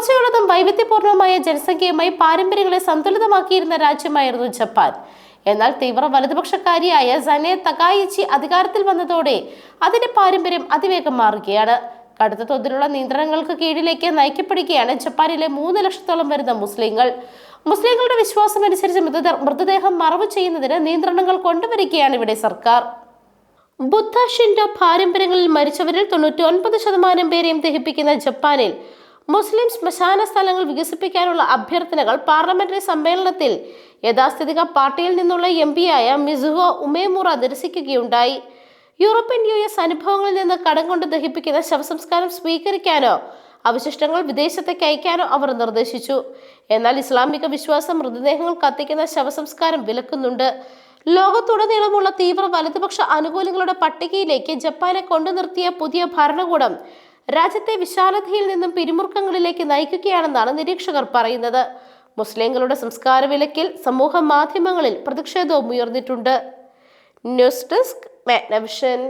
വളർച്ചയുള്ളതും വൈവിധ്യപൂർണവുമായ ജനസംഖ്യയുമായി പാരമ്പര്യങ്ങളെ സന്തുലിതമാക്കിയിരുന്ന രാജ്യമായിരുന്നു ജപ്പാൻ. എന്നാൽ തീവ്ര വലതുപക്ഷക്കാരിയായ സനെ തകായിച്ചി അധികാരത്തിൽ വന്നതോടെ അതിന്റെ പാരമ്പര്യം അതിവേഗം മാറുകയാണ്. കടുത്ത തോതിലുള്ള നിയന്ത്രണങ്ങൾക്ക് കീഴിലേക്ക് നയിക്കപ്പെടുകയാണ് ജപ്പാനിലെ മൂന്ന് ലക്ഷത്തോളം വരുന്ന മുസ്ലിങ്ങൾ. മുസ്ലിങ്ങളുടെ വിശ്വാസം അനുസരിച്ച് മൃതദേ- മൃതദേഹം മറവ് ചെയ്യുന്നതിന് നിയന്ത്രണങ്ങൾ കൊണ്ടുവരികയാണ് ഇവിടെ സർക്കാർ. ബുദ്ധ ഷിൻഡോ പാരമ്പര്യങ്ങളിൽ മരിച്ചവരിൽ തൊണ്ണൂറ്റി ഒൻപത് ശതമാനം പേരെയും ദഹിപ്പിക്കുന്ന ജപ്പാനിൽ മുസ്ലിം ശ്മശാന സ്ഥലങ്ങൾ വികസിപ്പിക്കാനുള്ള അഭ്യർത്ഥനകൾ പാർലമെന്ററി സമ്മേളനത്തിൽ യഥാസ്ഥിതിക പാർട്ടിയിൽ നിന്നുള്ള എം പിയായ മിസുഹോ ഉമേമുറ നിരസിക്കുകയുണ്ടായി യൂറോപ്യൻ യു എസ് അനുഭവങ്ങളിൽ നിന്ന് കടം കൊണ്ട് ദഹിപ്പിക്കുന്ന ശവസംസ്കാരം സ്വീകരിക്കാനോ അവശിഷ്ടങ്ങൾ വിദേശത്തേക്ക് അയക്കാനോ അവർ നിർദ്ദേശിച്ചു. എന്നാൽ ഇസ്ലാമിക വിശ്വാസം മൃതദേഹങ്ങൾ കത്തിക്കുന്ന ശവസംസ്കാരം വിലക്കുന്നുണ്ട്. ലോകത്തുടനീളമുള്ള തീവ്ര വലതുപക്ഷ അനുകൂലികളുടെ പട്ടികയിലേക്ക് ജപ്പാനെ കൊണ്ടു നിർത്തിയ പുതിയ ഭരണകൂടം രാജ്യത്തെ വിശാലതയിൽ നിന്നും പിരിമുറുക്കങ്ങളിലേക്ക് നയിക്കുകയാണെന്നാണ് നിരീക്ഷകർ പറയുന്നത്. മുസ്ലിങ്ങളുടെ സംസ്കാര വിലക്കിൽ സമൂഹ മാധ്യമങ്ങളിൽ പ്രതിഷേധവും ഉയർന്നിട്ടുണ്ട്. News desk Magnavision.